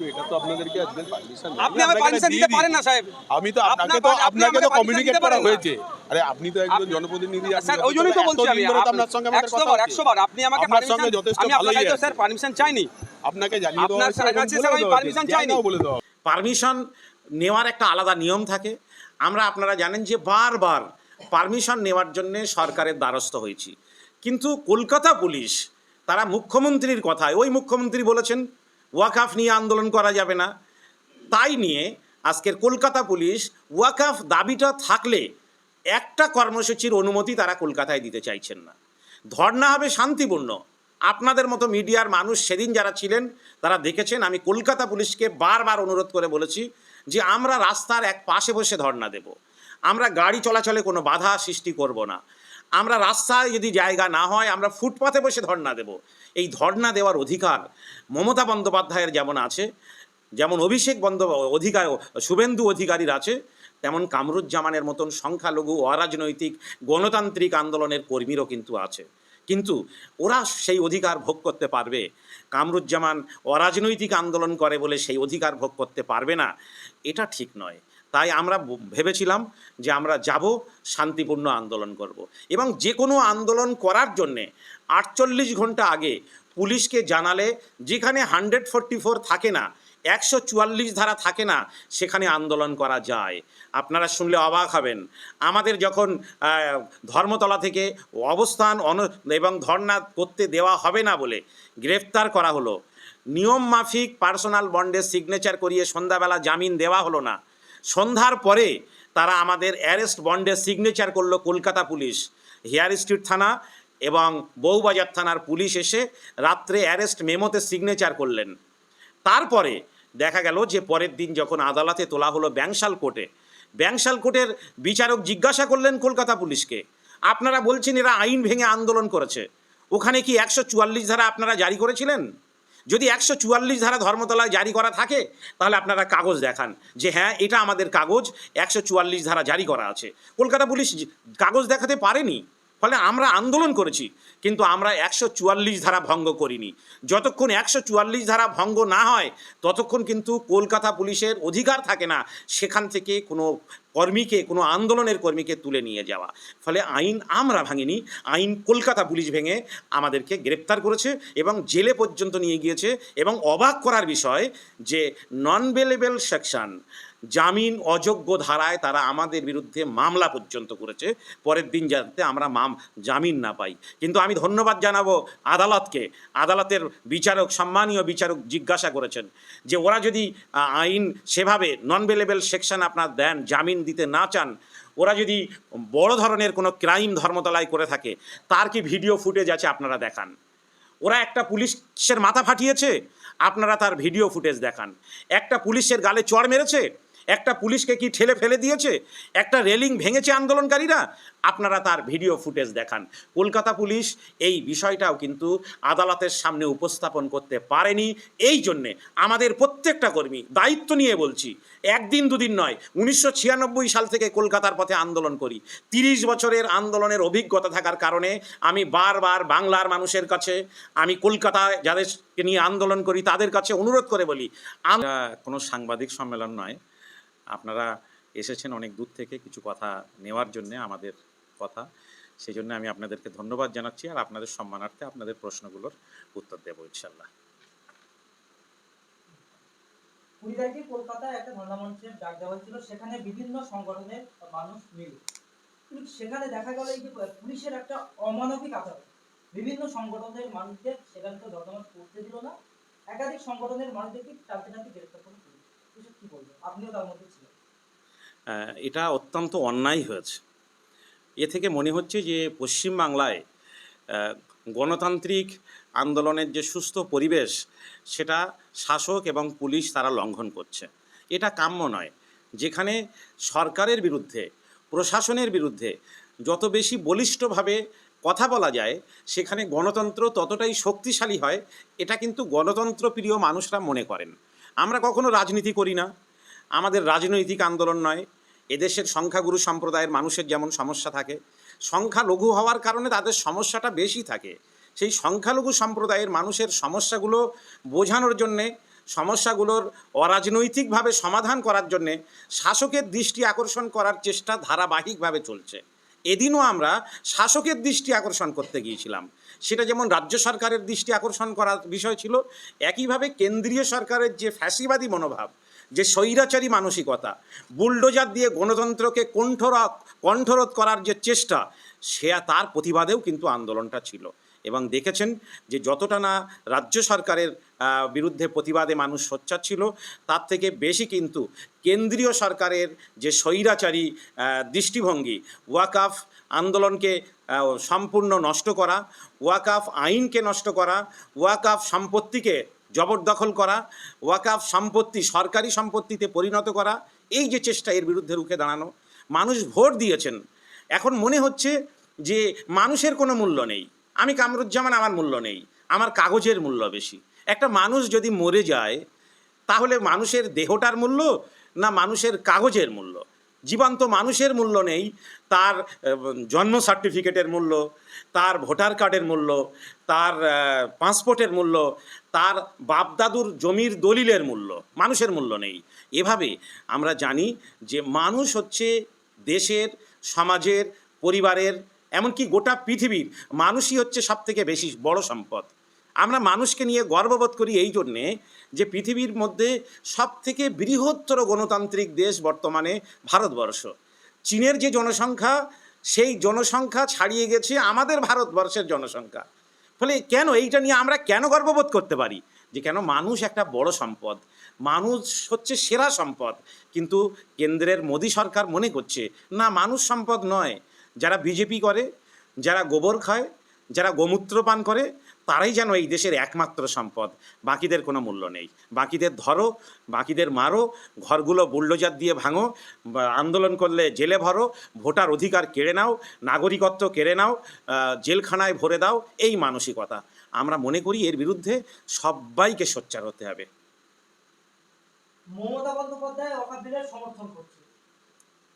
এটা তো আপনাদেরকে আজকে পারমিশন আপনি আমাকে পারমিশন দিতে পারেন না সাহেব। আমি তো আপনাকে তো আপনাকে তো কমিউনিকেট করা হয়েছে। আরে আপনি তো একজন জনপ্রতিনিধি স্যার ওই জন্যই তো বলছি আমি। ধরে তো আপ- আপনার সঙ্গে আমাদের একশো কথা বার হচ্ছে। একশো বার। আপনি আমাকে আপনার সঙ্গে পারমিশন যথেষ্ট আমি আপনার ভালোই কাছে তো আছে। স্যার পারমিশন চাইনি। আপনাকে জানিয়ে দেওয়া আপনার স্যার কাছে স্যার আমি দেওয়া হয়েছে। permission জানাও চাইনি। বলে দেওয়া পারমিশন নেওয়ার একটা আলাদা নিয়ম থাকে। আমরা আপনারা জানেন যে বারবার পারমিশন নেওয়ার জন্য সরকারের দ্বারস্থ হয়েছি। কিন্তু কলকাতা পুলিশ তারা মুখ্যমন্ত্রীর কথায় ওই মুখ্যমন্ত্রী বলেছেন ওয়াকাফ নিয়ে আন্দোলন করা যাবে না। তাই নিয়ে আজকের কলকাতা পুলিশ ওয়াকাফ দাবিটা থাকলে একটা কর্মসূচির অনুমতি তারা কলকাতায় দিতে চাইছেন না। ধর্ণা হবে শান্তিপূর্ণ। আপনাদের মতো মিডিয়ার মানুষ সেদিন যারা ছিলেন, তারা দেখেছেন আমি কলকাতা পুলিশকে বারবার অনুরোধ করে বলেছি যে আমরা রাস্তার এক পাশে বসে ধর্ণা দেব। আমরা গাড়ি চলাচলে কোনো বাধা সৃষ্টি করব না। আমরা রাস্তায় যদি জায়গা না হয়, আমরা ফুটপাতে বসে ধর্ণা দেব। এই ধর্ণা দেওয়ার অধিকার মমতা বন্দ্যোপাধ্যায়ের যেমন আছে, যেমন অভিষেক বন্দ অধিকার, শুভেন্দু অধিকারীর আছে, তেমন কামরুজ্জামানের মতন সংখ্যালঘু, অরাজনৈতিক, গণতান্ত্রিক আন্দোলনের কর্মীরও কিন্তু আছে। কিন্তু ওরা সেই অধিকার ভোগ করতে পারবে। কামরুজ্জামান অরাজনৈতিক আন্দোলন করে বলে সেই অধিকার ভোগ করতে পারবে না। এটা ঠিক নয়। তাই আমরা ভেবেছিলাম যে আমরা যাব শান্তিপূর্ণ আন্দোলন করব। এবং যে কোনো আন্দোলন করার জন্যে আটচল্লিশ ঘণ্টা আগে পুলিশকে জানালে, যেখানে হান্ড্রেড ফোরটি ফোর থাকে না, একশো চুয়াল্লিশ ধারা থাকে না, সেখানে আন্দোলন করা যায়। আপনারা শুনলে অবাক হবেন। আমাদের যখন ধর্মতলা থেকে অবস্থান অন এবং ধর্ণা করতে দেওয়া হবে না বলে গ্রেফতার করা হলো, নিয়ম মাফিক পার্সোনাল বন্ডে সিগনেচার করিয়ে সন্ধ্যাবেলা জামিন দেওয়া হলো না। সন্ধ্যার পরে তারা আমাদের অ্যারেস্ট বন্ডে সিগনেচার করল কলকাতা পুলিশ। হেয়ার স্ট্রিট থানা এবং বউবাজার থানার পুলিশ এসে রাত্রে অ্যারেস্ট মেমোতে সিগনেচার করলেন। তারপরে দেখা গেল যে পরের দিন যখন আদালতে তোলা হলো ব্যাংশাল কোর্টে, ব্যাংশাল কোর্টের বিচারক জিজ্ঞাসা করলেন কলকাতা পুলিশকে, আপনারা বলছেন এরা আইন ভেঙে আন্দোলন করেছে। ওখানে কি একশো চুয়াল্লিশ ধারা আপনারা জারি করেছিলেন? যদি একশো চুয়াল্লিশ ধারা ধর্মতলায় জারি করা থাকে, তাহলে আপনারা কাগজ দেখান যে হ্যাঁ এটা আমাদের কাগজ, একশো চুয়াল্লিশ ধারা জারি করা আছে। কলকাতা পুলিশ কাগজ দেখাতে পারেনি? ফলে আমরা আন্দোলন করেছি, কিন্তু আমরা একশো চুয়াল্লিশ ধারা ভঙ্গ করিনি। যতক্ষণ একশো চুয়াল্লিশ ধারা ভঙ্গ না হয়, ততক্ষণ কিন্তু কলকাতা পুলিশের অধিকার থাকে না সেখান থেকে কোনো কর্মীকে, কোনো আন্দোলনের কর্মীকে তুলে নিয়ে যাওয়া। ফলে আইন আমরা ভাঙিনি, আইন কলকাতা পুলিশ ভেঙে আমাদেরকে গ্রেপ্তার করেছে এবং জেলে পর্যন্ত নিয়ে গিয়েছে এবং অবাক করার বিষয় যে নন বেলেবেল সেকশন জামিন অযোগ্য ধারায় তারা আমাদের বিরুদ্ধে মামলা পর্যন্ত করেছে। পরের দিন যাতে আমরা মাম, জামিন না পাই। কিন্তু আমি ধন্যবাদ জানাব আদালতকে। আদালতের বিচারক, সম্মানীয় বিচারক জিজ্ঞাসা করেছেন যে ওরা যদি আইন সেভাবে নন বেলেবেল সেকশন আপনার দেন, জামিন দিতে না চান, ওরা যদি বড় ধরনের কোনো ক্রাইম ধর্মতলায় করে থাকে, তার কি ভিডিও ফুটেজ আছে আপনারা দেখান? ওরা একটা পুলিশের মাথা ফাটিয়েছে, আপনারা তার ভিডিও ফুটেজ দেখান। একটা পুলিশের গালে চড় মেরেছে একটা পুলিশকে কি ঠেলে ফেলে দিয়েছে? একটা রেলিং ভেঙেছে আন্দোলনকারীরা? আপনারা তার ভিডিও ফুটেজ দেখান। কলকাতা পুলিশ এই বিষয়টাও কিন্তু আদালতের সামনে উপস্থাপন করতে পারেনি। এই জন্যে আমাদের প্রত্যেকটা কর্মী দায়িত্ব নিয়ে বলছি, একদিন দুদিন নয়, উনিশশো সাল থেকে কলকাতার পথে আন্দোলন করি। তিরিশ বছরের আন্দোলনের অভিজ্ঞতা থাকার কারণে আমি বারবার বাংলার মানুষের কাছে, আমি কলকাতায় যাদেরকে নিয়ে আন্দোলন করি তাদের কাছে অনুরোধ করে বলি কোনো সাংবাদিক সম্মেলন নয়। আপনারা এসেছেন অনেক দূর থেকে কিছু কথা নেওয়ার জন্য আমাদের কথা। সেই জন্য আমি আপনাদেরকে ধন্যবাদ জানাচ্ছি আর আপনাদের সম্মানার্থে আপনাদের প্রশ্নগুলোর উত্তর দেবো ইনশাল্লাহ। কুড়ি তারিখে কলকাতায় একটা ধর্ণা মঞ্চের ডাক দেওয়া হয়েছিল সেখানে বিভিন্ন সংগঠনের মানুষ মিল। কিন্তু সেখানে দেখা গেল এই যে পুলিশের একটা অমানবিক আচরণ। বিভিন্ন সংগঠনের মানুষদের সেখানে তো ধর্ণা করতে দিল না। একাধিক সংগঠনের মানুষদেরকে টানতে টানতে গ্রেফতার করে পুলিশ। কি বলব? আপনিও তার মধ্যে এটা অত্যন্ত অন্যায় হয়েছে। এ থেকে মনে হচ্ছে যে পশ্চিমবাংলায় গণতান্ত্রিক আন্দোলনের যে সুস্থ পরিবেশ, সেটা শাসক এবং পুলিশ তারা লঙ্ঘন করছে। এটা কাম্য নয়। যেখানে সরকারের বিরুদ্ধে, প্রশাসনের বিরুদ্ধে যত বেশি বলিষ্ঠভাবে কথা বলা যায়, সেখানে গণতন্ত্র ততটাই শক্তিশালী হয়, এটা কিন্তু গণতন্ত্র প্রিয় মানুষরা মনে করেন। আমরা কখনো রাজনীতি করি না। আমাদের রাজনৈতিক আন্দোলন নয়। এদেশের সংখ্যাগুরু সম্প্রদায়ের মানুষের যেমন সমস্যা থাকে, সংখ্যালঘু হওয়ার কারণে তাদের সমস্যাটা বেশি থাকে। সেই সংখ্যালঘু সম্প্রদায়ের মানুষের সমস্যাগুলো বোঝানোর জন্যে, সমস্যাগুলোর অরাজনৈতিকভাবে সমাধান করার জন্যে শাসকের দৃষ্টি আকর্ষণ করার চেষ্টা ধারাবাহিকভাবে চলছে। এদিনও আমরা শাসকের দৃষ্টি আকর্ষণ করতে গিয়েছিলাম। সেটা যেমন রাজ্য সরকারের দৃষ্টি আকর্ষণ করার বিষয় ছিল, একইভাবে কেন্দ্রীয় সরকারের যে ফ্যাসিবাদী মনোভাব যে স্বৈরাচারী মানসিকতা, বুলডোজার দিয়ে গণতন্ত্রকে কণ্ঠরোধ কণ্ঠরোধ করার যে চেষ্টা, সে তার প্রতিবাদেও কিন্তু আন্দোলনটা ছিল। এবং দেখেছেন যে যতটা না রাজ্য সরকারের বিরুদ্ধে প্রতিবাদে মানুষ সোচ্চার ছিল, তার থেকে বেশি কিন্তু কেন্দ্রীয় সরকারের যে স্বৈরাচারী দৃষ্টিভঙ্গি, ওয়াকাফ আন্দোলনকে সম্পূর্ণ নষ্ট করা, ওয়াকাফ আইনকে নষ্ট করা, ওয়াকাফ সম্পত্তিকে জবরদখল করা, ওয়াকাফ সম্পত্তি, সরকারি সম্পত্তিতে পরিণত করা, এই যে চেষ্টা এর বিরুদ্ধে রুখে দাঁড়ানো, মানুষ ভোট দিয়েছেন। এখন মনে হচ্ছে যে মানুষের কোনো মূল্য নেই। আমি কামরুজ্জামান, আমার মূল্য নেই, আমার কাগজের মূল্য বেশি। একটা মানুষ যদি মরে যায়, তাহলে মানুষের দেহটার মূল্য না মানুষের কাগজের মূল্য? জীবন্ত মানুষের মূল্য নেই, তার জন্ম সার্টিফিকেটের মূল্য, তার ভোটার কার্ডের মূল্য, তার পাসপোর্টের মূল্য, তার বাপদাদুর জমির দলিলের মূল্য, মানুষের মূল্য নেই। এভাবে আমরা জানি যে মানুষ হচ্ছে দেশের, সমাজের, পরিবারের, এমনকি গোটা পৃথিবীর মানুষই হচ্ছে সবথেকে বেশি বড় সম্পদ। আমরা মানুষকে নিয়ে গর্ববোধ করি এই জন্যে যে পৃথিবীর মধ্যে সবথেকে বৃহত্তর গণতান্ত্রিক দেশ বর্তমানে ভারতবর্ষ। চীনের যে জনসংখ্যা, সেই জনসংখ্যা ছাড়িয়ে গেছে আমাদের ভারতবর্ষের জনসংখ্যা। ফলে কেন এইটা নিয়ে আমরা কেন গর্ববোধ করতে পারি? যে কেন মানুষ একটা বড় সম্পদ, মানুষ হচ্ছে সেরা সম্পদ, কিন্তু কেন্দ্রের মোদী সরকার মনে করছে, না মানুষ সম্পদ নয়। যারা বিজেপি করে, যারা গোবর খায়, যারা গোমূত্র পান করে তারাই যেন এই দেশের একমাত্র সম্পদ। বাকিদের কোনো মূল্য নেই। বাকিদের ধরো, বাকিদের মারো, ঘরগুলো বুল্ডোজার দিয়ে ভাঙো আন্দোলন করলে জেলে ভরো, ভোটার অধিকার কেড়ে নাও, নাগরিকত্ব কেড়ে নাও জেলখানায় ভরে দাও, এই মানসিকতা। আমরা মনে করি এর বিরুদ্ধে সবাইকে সোচ্চার হতে হবে। মমতা বন্দ্যোপাধ্যায় ওয়াকাফ বিলের সমর্থন করছে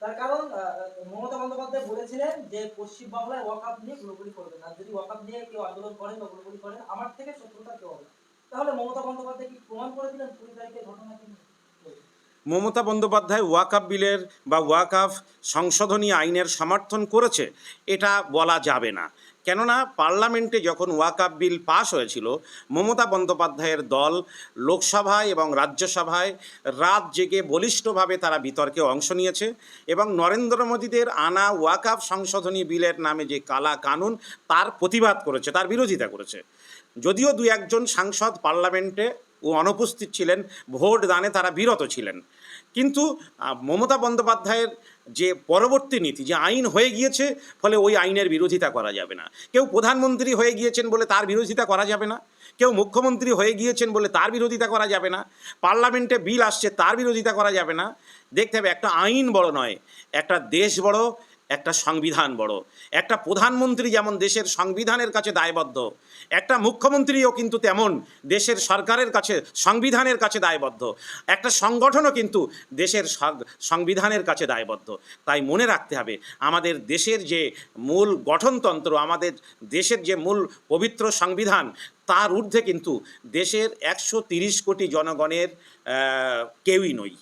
তার কারণ মমতা বন্দ্যোপাধ্যায় বলেছিলেন যে পশ্চিম বাংলায় ওয়াকাফ নিয়ে পুরোপুরি করবেন আর যদি ওয়াকাফ নিয়ে কেউ আন্দোলন করেন বা পুরোপুরি করেন, আমার থেকে শত্রুতা কেউ হবে তাহলে মমতা বন্দ্যোপাধ্যায় কি প্রমাণ করে দিলেন কুড়ি তারিখের ঘটনাকে নিয়ে? মমতা বন্দ্যোপাধ্যায় ওয়াকাফ বিলের বা ওয়াকাফ সংশোধনী আইনের সমর্থন করেছে, এটা বলা যাবে না। কেননা পার্লামেন্টে যখন ওয়াকাফ বিল পাশ হয়েছিল, মমতা বন্দ্যোপাধ্যায়ের দল লোকসভায় এবং রাজ্যসভায় রাত জেগে বলিষ্ঠভাবে তারা বিতর্কে অংশ নিয়েছে এবং নরেন্দ্র মোদীদের আনা ওয়াকাফ সংশোধনী বিলের নামে যে কালা কানুন, তার প্রতিবাদ করেছে, তার বিরোধিতা করেছে। যদিও দু একজন সাংসদ পার্লামেন্টে ও অনুপস্থিত ছিলেন, ভোট দানে তারা বিরত ছিলেন। কিন্তু মমতা বন্দ্যোপাধ্যায়ের যে পরবর্তী নীতি, যে আইন হয়ে গিয়েছে, ফলে ওই আইনের বিরোধিতা করা যাবে না। কেউ প্রধানমন্ত্রী হয়ে গিয়েছেন বলে তার বিরোধিতা করা যাবে না। কেউ মুখ্যমন্ত্রী হয়ে গিয়েছেন বলে তার বিরোধিতা করা যাবে না। পার্লামেন্টে বিল আসছে, তার বিরোধিতা করা যাবে না। দেখতে হবে, একটা আইন বড় নয়, একটা দেশ বড় একটা সংবিধান বড়। একটা প্রধানমন্ত্রী যেমন দেশের সংবিধানের কাছে দায়বদ্ধ, একটা মুখ্যমন্ত্রীও কিন্তু তেমন দেশের সরকারের কাছে, সংবিধানের কাছে দায়বদ্ধ। একটা সংগঠনও কিন্তু দেশের সংবিধানের কাছে দায়বদ্ধ। তাই মনে রাখতে হবে, আমাদের দেশের যে মূল গঠনতন্ত্র, আমাদের দেশের যে মূল পবিত্র সংবিধান, তার ঊর্ধ্বে কিন্তু দেশের একশো কোটি জনগণের কেউই নই।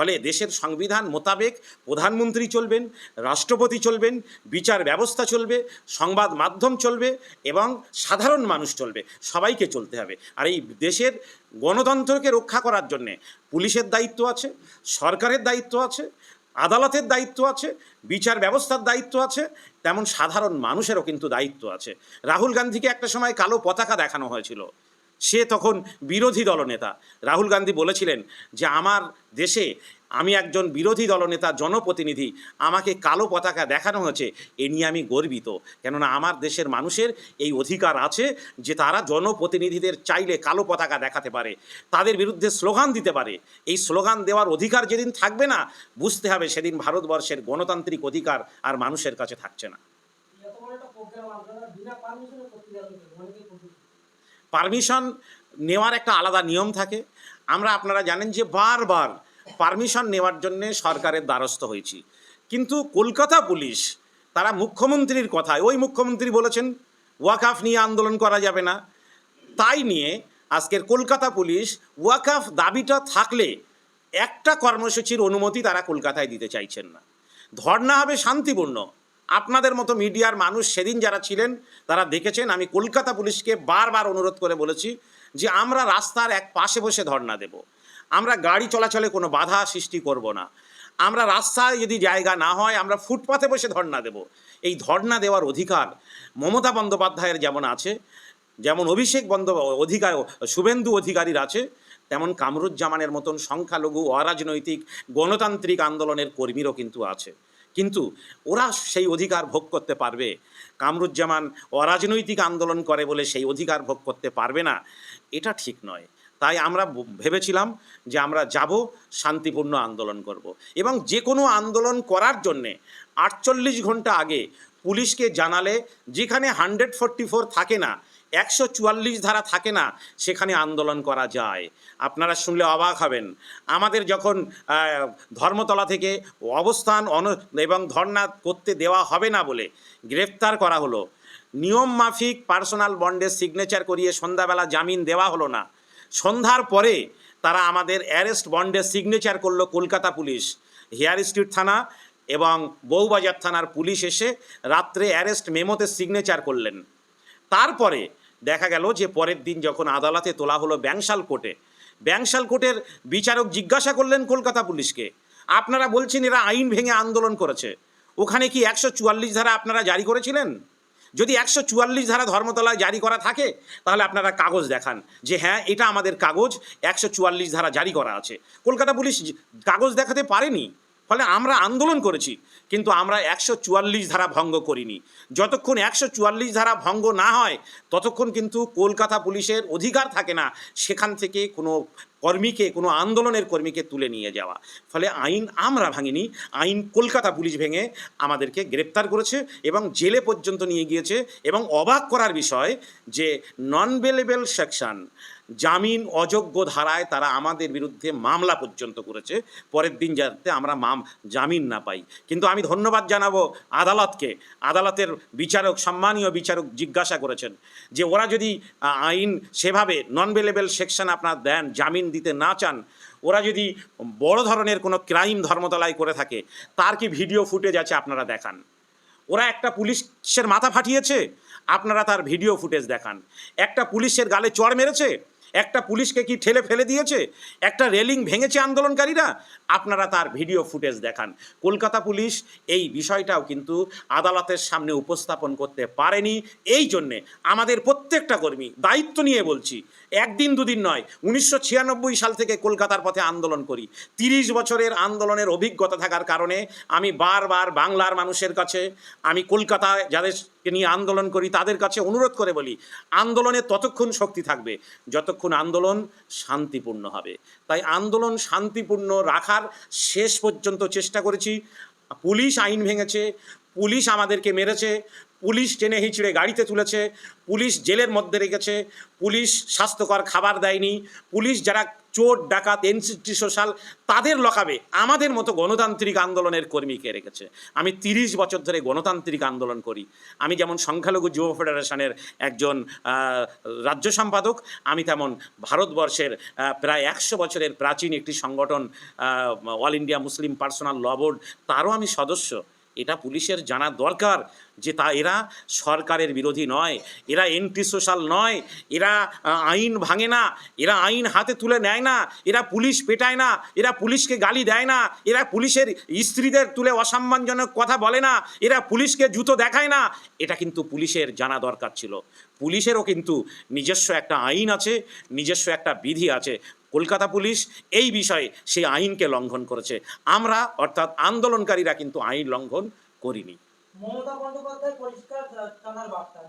ফলে দেশের সংবিধান মোতাবেক প্রধানমন্ত্রী চলবেন, রাষ্ট্রপতি চলবেন, বিচার ব্যবস্থা চলবে, সংবাদ মাধ্যম চলবে এবং সাধারণ মানুষ চলবে। সবাইকে চলতে হবে। আর এই দেশের গণতন্ত্রকে রক্ষা করার জন্যে পুলিশের দায়িত্ব আছে, সরকারের দায়িত্ব আছে, আদালতের দায়িত্ব আছে, বিচার ব্যবস্থার দায়িত্ব আছে, তেমন সাধারণ মানুষেরও কিন্তু দায়িত্ব আছে। রাহুল গান্ধীকে একটা সময় কালো পতাকা দেখানো হয়েছিল। সে তখন বিরোধী দলনেতা। রাহুল গান্ধী বলেছিলেন যে, আমার দেশে আমি একজন বিরোধী দলনেতা, জনপ্রতিনিধি, আমাকে কালো পতাকা দেখানো হয়েছে, এ নিয়ে আমি গর্বিত। কেননা আমার দেশের মানুষের এই অধিকার আছে যে, তারা জনপ্রতিনিধিদের চাইলে কালো পতাকা দেখাতে পারে, তাদের বিরুদ্ধে স্লোগান দিতে পারে। এই স্লোগান দেওয়ার অধিকার যেদিন থাকবে না, বুঝতে হবে সেদিন ভারতবর্ষের গণতান্ত্রিক অধিকার আর মানুষের কাছে থাকছে না এত বড় একটা প্রোগ্রাম আপনারা বিনা পারমিশনে নেওয়ার একটা আলাদা নিয়ম থাকে। আমরা আপনারা জানেন যে বারবার পারমিশন নেওয়ার জন্যে সরকারের দ্বারস্থ হয়েছি। কিন্তু কলকাতা পুলিশ, তারা মুখ্যমন্ত্রীর কথায়, ওই মুখ্যমন্ত্রী বলেছেন, ওয়াকাফ নিয়ে আন্দোলন করা যাবে না। তাই নিয়ে আজকের কলকাতা পুলিশ ওয়াকাফ দাবিটা থাকলে একটা কর্মসূচির অনুমতি তারা কলকাতায় দিতে চাইছেন না। ধর্ণা হবে শান্তিপূর্ণ। আপনাদের মতো মিডিয়ার মানুষ সেদিন যারা ছিলেন, তারা দেখেছেন, আমি কলকাতা পুলিশকে বারবার অনুরোধ করে বলেছি যে আমরা রাস্তার এক পাশে বসে ধর্ণা দেব। আমরা গাড়ি চলাচলে কোনো বাধা সৃষ্টি করব না। আমরা রাস্তায় যদি জায়গা না হয়, আমরা ফুটপাথে বসে ধর্ণা দেব। এই ধর্ণা দেওয়ার অধিকার মমতা বন্দ্যোপাধ্যায়ের যেমন আছে, যেমন অভিষেক বন্দ অধিকার, শুভেন্দু অধিকারীর আছে, তেমন কামরুজ্জামানের মতন সংখ্যালঘু অরাজনৈতিক গণতান্ত্রিক আন্দোলনের কর্মীরও কিন্তু আছে। কিন্তু ওরা সেই অধিকার ভোগ করতে পারবে। কামরুজ্জামান অরাজনৈতিক আন্দোলন করে বলে সেই অধিকার ভোগ করতে পারবে না। এটা ঠিক নয়। তাই আমরা ভেবেছিলাম যে আমরা যাব, শান্তিপূর্ণ আন্দোলন করব। এবং যে কোনো আন্দোলন করার জন্যে আটচল্লিশ ঘণ্টা আগে পুলিশকে জানালে, যেখানে হান্ড্রেড ফোর থাকে না একশো চুয়াল্লিশ ধারা থাকে না, সেখানে আন্দোলন করা যায়। আপনারা শুনলে অবাক হবেন। আমাদের যখন ধর্মতলা থেকে অবস্থান অন, এবং ধর্ণা করতে দেওয়া হবে না বলে গ্রেফতার করা হলো, নিয়ম মাফিক পার্সোনাল বন্ডে সিগনেচার করিয়ে সন্ধ্যাবেলা জামিন দেওয়া হলো না। সন্ধ্যার পরে তারা আমাদের অ্যারেস্ট বন্ডে সিগনেচার করল কলকাতা পুলিশ। হেয়ার স্ট্রিট থানা এবং বউবাজার থানার পুলিশ এসে রাত্রে অ্যারেস্ট মেমোতে সিগনেচার করলেন। তারপরে দেখা গেল যে পরের দিন যখন আদালতে তোলা হলো ব্যাংশাল কোর্টে, ব্যাংশাল কোর্টের বিচারক জিজ্ঞাসা করলেন কলকাতা পুলিশকে, আপনারা বলছেন এরা আইন ভেঙে আন্দোলন করেছে, ওখানে কি একশো চুয়াল্লিশ ধারা আপনারা জারি করেছিলেন? যদি একশো চুয়াল্লিশ ধারা ধর্মতলায় জারি করা থাকে, তাহলে আপনারা কাগজ দেখান যে হ্যাঁ এটা আমাদের কাগজ, একশো চুয়াল্লিশ ধারা জারি করা আছে। কলকাতা পুলিশ কাগজ দেখাতে পারেনি। ফলে আমরা আন্দোলন করেছি, কিন্তু আমরা একশো চুয়াল্লিশ ধারা ভঙ্গ করিনি। যতক্ষণ একশো চুয়াল্লিশ ধারা ভঙ্গ না হয়, ততক্ষণ কিন্তু কলকাতা পুলিশের অধিকার থাকে না, সেখান থেকে কোনো কর্মীকে, কোনো আন্দোলনের কর্মীকে তুলে নিয়ে যাওয়া। ফলে আইন আমরা ভাঙিনি। আইন কলকাতা পুলিশ ভেঙে আমাদেরকে গ্রেপ্তার করেছে এবং জেলে পর্যন্ত নিয়ে গিয়েছে এবং অবাক করার বিষয় যে নন বেলেবেল সেকশন জামিন অযোগ্য ধারায় তারা আমাদের বিরুদ্ধে মামলা পর্যন্ত করেছে। পরের দিন যাতে আমরা মাম, জামিন না পাই। কিন্তু আমি ধন্যবাদ জানাব আদালতকে। আদালতের বিচারক, সম্মানীয় বিচারক জিজ্ঞাসা করেছেন যে ওরা যদি আইন সেভাবে নন বেলেবেল সেকশন আপনার দেন, জামিন দিতে না চান, ওরা যদি বড় ধরনের কোনো ক্রাইম ধর্মতলায় করে থাকে, তার কি ভিডিও ফুটেজ আছে আপনারা দেখান? ওরা একটা পুলিশের মাথা ফাটিয়েছে, আপনারা তার ভিডিও ফুটেজ দেখান। একটা পুলিশের গালে চড় মেরেছে, একটা পুলিশকে কি ঠেলে ফেলে দিয়েছে, একটা রেলিং ভেঙেছে আন্দোলনকারীরা, আপনারা তার ভিডিও ফুটেজ দেখান। কলকাতা পুলিশ এই বিষয়টাও কিন্তু আদালতের সামনে উপস্থাপন করতে পারেনি, এই জন্যে আমাদের প্রত্যেকটা কর্মী দায়িত্ব নিয়ে বলছি একদিন দুদিন নয়, উনিশশো সাল থেকে কলকাতার পথে আন্দোলন করি। তিরিশ বছরের আন্দোলনের অভিজ্ঞতা থাকার কারণে আমি বারবার বাংলার মানুষের কাছে, আমি কলকাতায় যাদেরকে নিয়ে আন্দোলন করি তাদের কাছে অনুরোধ করে বলি, আন্দোলনে ততক্ষণ শক্তি থাকবে যতক্ষণ আন্দোলন শান্তিপূর্ণ হবে। তাই আন্দোলন শান্তিপূর্ণ রাখার শেষ পর্যন্ত চেষ্টা করেছি। পুলিশ আইন ভেঙেছে, পুলিশ আমাদেরকে মেরেছে পুলিশ টেনে হিঁচড়ে গাড়িতে তুলেছে, পুলিশ জেলের মধ্যে রেখেছে, পুলিশ স্বাস্থ্যকর খাবার দেয়নি, পুলিশ যারা চোর, ডাকাত এনসিটি সোশ্যাল, তাদের লকাবে আমাদের মতো গণতান্ত্রিক আন্দোলনের কর্মীকে রেখেছে? আমি তিরিশ বছর ধরে গণতান্ত্রিক আন্দোলন করি। আমি যেমন সংখ্যালঘু যুব ফেডারেশনের একজন রাজ্য সম্পাদক, আমি তেমন ভারতবর্ষের প্রায় একশো বছরের প্রাচীন একটি সংগঠন All India Muslim Personal Law Board, তারও আমি সদস্য। এটা পুলিশের জানা দরকার যে তা এরা সরকারের বিরোধী নয়, এরা এন্টি সোশ্যাল নয়, এরা আইন ভাঙে না, এরা আইন হাতে তুলে নেয় না, এরা পুলিশ পেটায় না, এরা পুলিশকে গালি দেয় না, এরা পুলিশের স্ত্রীদের তুলে অসম্মানজনক কথা বলে না, এরা পুলিশকে জুতো দেখায় না, এটা কিন্তু পুলিশের জানা দরকার ছিল। পুলিশেরও কিন্তু নিজস্ব একটা আইন আছে, নিজস্ব একটা বিধি আছে। কলকাতা পুলিশ এই বিষয়ে সেই আইনকে লঙ্ঘন করেছে। আমরা, অর্থাৎ আন্দোলনকারীরা কিন্তু আইন লঙ্ঘন করিনি। মমতা বন্দ্যোপাধ্যায় পরিষ্কার জানার বার্তা